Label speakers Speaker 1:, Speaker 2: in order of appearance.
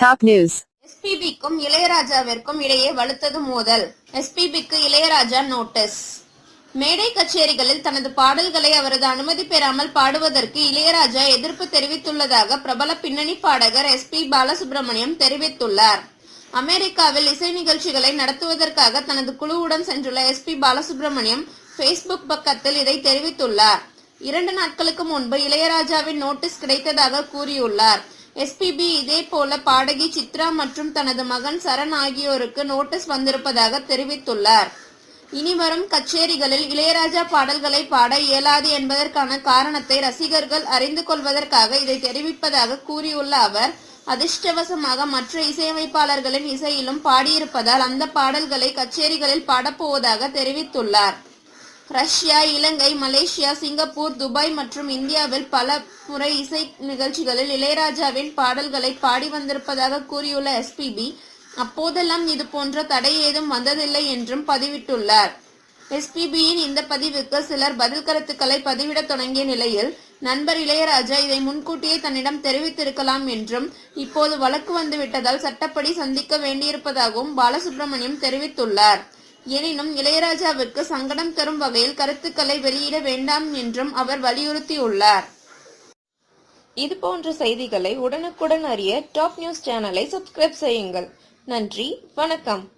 Speaker 1: Top news
Speaker 2: எஸ்பிபிக்கும் இளையராஜாவிற்கும் இடையே வலுத்தது மோதல். எஸ்பிபிக்கு Ilaiyaraaja notice மேடை கச்சேரிகளில் தனது பாடல்களை அவரது அனுமதி பெறாமல் பாடுவதற்கு இளையராஜா எதிர்ப்பு தெரிவித்துள்ளதாக பிரபல பின்னணி பாடகர் எஸ் பி பாலசுப்ரமணியம் தெரிவித்துள்ளார். அமெரிக்காவில் இசை நிகழ்ச்சிகளை நடத்துவதற்காக தனது குழுவுடன் சென்றுள்ள எஸ் பி பாலசுப்ரமணியம் ஃபேஸ்புக் பக்கத்தில் இதை தெரிவித்துள்ளார். இரண்டு நாட்களுக்கு முன்பு இளையராஜாவின் நோட்டீஸ் கிடைத்ததாக கூறியுள்ளார். எஸ்பிபி இதே போல பாடகி சித்ரா மற்றும் தனது மகன் சரண் ஆகியோருக்கு நோட்டீஸ் வந்திருப்பதாக தெரிவித்துள்ளார். இனி வரும் கச்சேரிகளில் இளையராஜா பாடல்களை பாட இயலாது என்பதற்கான காரணத்தை ரசிகர்கள் அறிந்து கொள்வதற்காக இதை தெரிவிப்பதாக கூறியுள்ள அவர் அதிர்ஷ்டவசமாக மற்ற இசையமைப்பாளர்களின் இசையிலும் பாடியிருப்பதால் அந்த பாடல்களை கச்சேரிகளில் பாடப்போவதாக தெரிவித்துள்ளார். Russia Ilangai Malaysia Singapore Dubai மற்றும் இந்தியாவில் பல முறை இசை நிகழ்ச்சிகளில் இளையராஜாவின் பாடல்களை பாடி வந்திருப்பதாக கூறியுள்ள எஸ்பிபி அப்போதெல்லாம் இது போன்ற தடை ஏதும் வந்ததில்லை என்றும் பதிவிட்டுள்ளார். எஸ்பிபியின் இந்த பதிவுக்கு சிலர் பதில் கருத்துக்களை பதிவிடத் தொடங்கிய நிலையில் நண்பர் இளையராஜா இதை முன்கூட்டியே தன்னிடம் தெரிவித்திருக்கலாம் என்றும் இப்போது வழக்கு வந்துவிட்டதால் சட்டப்படி சந்திக்க வேண்டியிருப்பதாகவும் பாலசுப்ரமணியம் தெரிவித்துள்ளார். எனினும் இளையராஜாவிற்கு சங்கடம் தரும் வகையில் கருத்துக்களை வெளியிட வேண்டாம் என்றும் அவர் வலியுறுத்தியுள்ளார். இது போன்ற செய்திகளை உடனுக்குடன் அறிய டாப் நியூஸ் சேனலை சப்ஸ்கிரைப் செய்யுங்கள். நன்றி வணக்கம்.